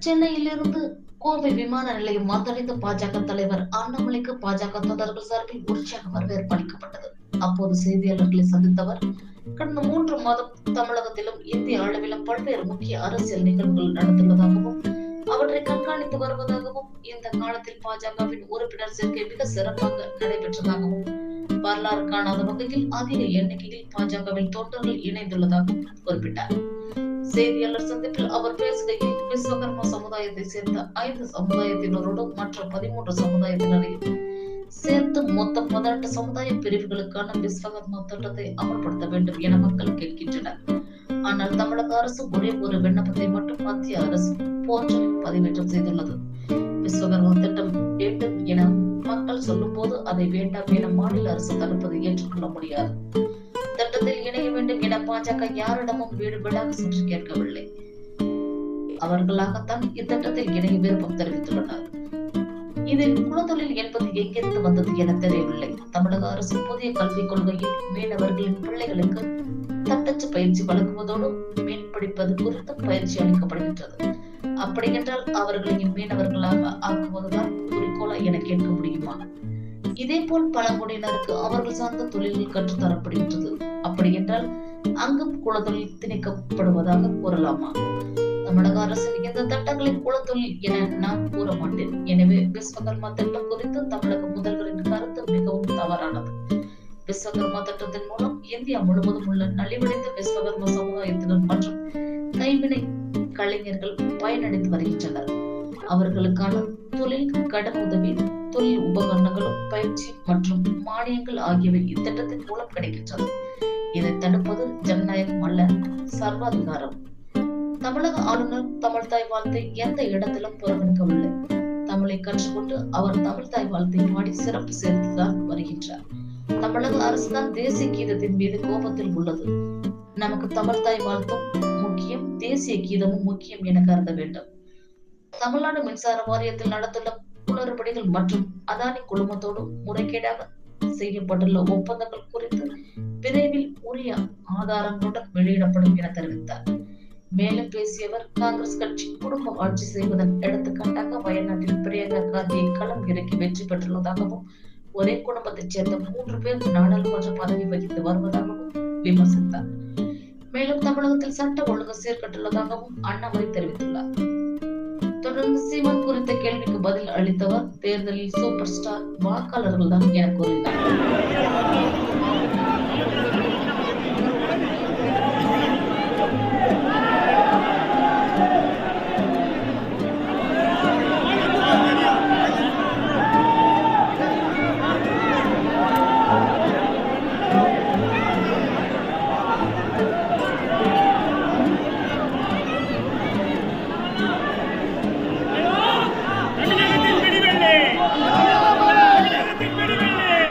சென்னையிலிருந்து கோவை விமான நிலையம் மாத்தடைந்த பாஜக தலைவர் அண்ணாமலைக்கு பாஜக தொண்டர்கள் சார்பில் உற்சாக வரவேற்பு அளிக்கப்பட்டது அப்போது செய்தியாளர்களை சந்தித்தவர் கடந்த மூன்று மாதம் தமிழகத்திலும் இந்திய அளவிலும் பல்வேறு முக்கிய அரசியல் நிகழ்வுகள் நடந்துள்ளதாகவும் அவற்றை கண்காணித்து வருவதாகவும் இந்த காலத்தில் பாஜகவின் உறுப்பினர் சேர்க்கை மிக சிறப்பாக நடைபெற்றதாகவும் வரலாறு காணாத வகையில் அதிக எண்ணிக்கையில் பாஜகவின் தொண்டர்கள் இணைந்துள்ளதாகவும் குறிப்பிட்டார். செய்தியாளர் சந்திப்பில் அவர் பேசுகையில் விஸ்வகர்மா சமுதாயத்தை சேர்ந்த ஐந்து சமுதாயத்தினருடன் மற்ற பதிமூன்று சமுதாயத்தினரையும் சேர்த்து மொத்தம் பதினெட்டு சமுதாய பிரிவுகளுக்கான விஸ்வகர்மா திட்டத்தை அமல்படுத்த வேண்டும் என மக்கள் கேட்கின்றனர். ஆனால் தமிழக அரசு ஒரே ஒரு விண்ணப்பத்தை மட்டும் மத்திய அரசு போர்ட்டலில் பதிவேற்றம் செய்துள்ளது. விஸ்வகர்மா திட்டம் வேண்டும் என மக்கள் சொல்லும் போது அதை வேண்டாம் என மாநில அரசு தடுப்பது ஏற்றுக்கொள்ள முடியாது. திட்டத்தில் இணைய வேண்டும் என பாஜக யாரிடமும் வீடு வீடாக சென்று கேட்கவில்லை. அவர்களாகத்தான் இத்திட்டத்தில் இணைய விருப்பம் தெரிவித்துள்ளனர். இதில் குலத்தொழில் என்பது எங்கிருந்து வந்தது என தெரியவில்லை. தமிழக அரசு புதிய கல்விக் கொள்கையில் மீனவர்களின் பிள்ளைகளுக்கு தட்டச்சு பயிற்சி வழங்குவதோடு மீன் பிடிப்பது குறித்து பயிற்சி அளிக்கப்படுகின்றது. அப்படியென்றால் அவர்களையும் மீனவர்களாக ஆக்குவதுதான் குறிக்கோளா என கேட்க முடியுமா? இதே போல் பழங்குடியினருக்கு அவர்கள் சார்ந்த தொழில்கள் கற்றுத்தரப்படுகின்றது. அப்படி என்றால் அங்கும் குலத்தொழில் திணிக்கப்படுவதாக கூறலாமா? தமிழக அரசின் இந்த திட்டங்களை குலத்தொழில் என நான் கூற மாட்டேன் எனவே விஸ்வகர்மா திட்டம் குறித்து தமிழக முதல்வரின் கருத்து மிகவும் தவறானது. விஸ்வகர்மா திட்டத்தின் மூலம் இந்தியா முழுவதும் உள்ள நலிவடைந்த விஸ்வகர்ம சமுதாயத்தினர் மற்றும் கைவினை கலைஞர்கள் பயனடைந்து வருகின்றனர். அவர்களுக்கான தொழில் கடன் உதவி தொழில் உபகரணங்களும் பயிற்சி மற்றும் மானியங்கள் ஆகியவை இத்திட்டத்தின் மூலம் கிடைக்கின்றது இதை தடுப்பது ஜனநாயகம் அல்ல சர்வாதிகாரம். தமிழக ஆளுநர் தமிழ் தாய் வாழ்த்தை எந்த இடத்திலும் புறக்கணிக்கவில்லை. தமிழை கற்றுக்கொண்டு அவர் தமிழ் தாய் வாழ்த்தை பாடி சிறப்பு சேர்த்துதான் வருகின்றார். தமிழக அரசுதான் தேசிய கீதத்தின் மீது கோபத்தில் உள்ளது. நமக்கு தமிழ் தாய் வாழ்த்தும் முக்கியம் தேசிய கீதமும் முக்கியம் என கருத வேண்டும். தமிழ்நாடு மின்சார வாரியத்தில் நடந்துள்ள குளறுபடிகள் மற்றும் அதானி குழுமத்தோடு முறைகேடாக செய்யப்பட்டுள்ள ஒப்பந்தங்கள் குறித்து விரைவில் உரிய ஆதாரங்களுடன் வெளியிடப்படும் என தெரிவித்தார். மேலும் பேசியவர் காங்கிரஸ் கட்சி குடும்ப ஆட்சி செய்வதன் எடுத்துக்காட்டாக வயநாட்டில் பிரியங்கா காந்தியை களம் இறக்கி வெற்றி பெற்றுள்ளதாகவும் ஒரே குடும்பத்தைச் சேர்ந்த மூன்று பேர் நாடாளுமன்ற பதவி வகித்து வருவதாகவும் விமர்சித்தார். மேலும் தமிழகத்தில் சட்ட ஒழுங்கு சீர்கட்டுள்ளதாகவும் அண்ணாமலை தெரிவித்துள்ளார். தொடர்ந்து சீமான் குறித்த கேள்விக்கு பதில் அளித்தவர் தேர்தலில் சூப்பர் ஸ்டார் வாக்காளர்கள் தான் என கூறினார்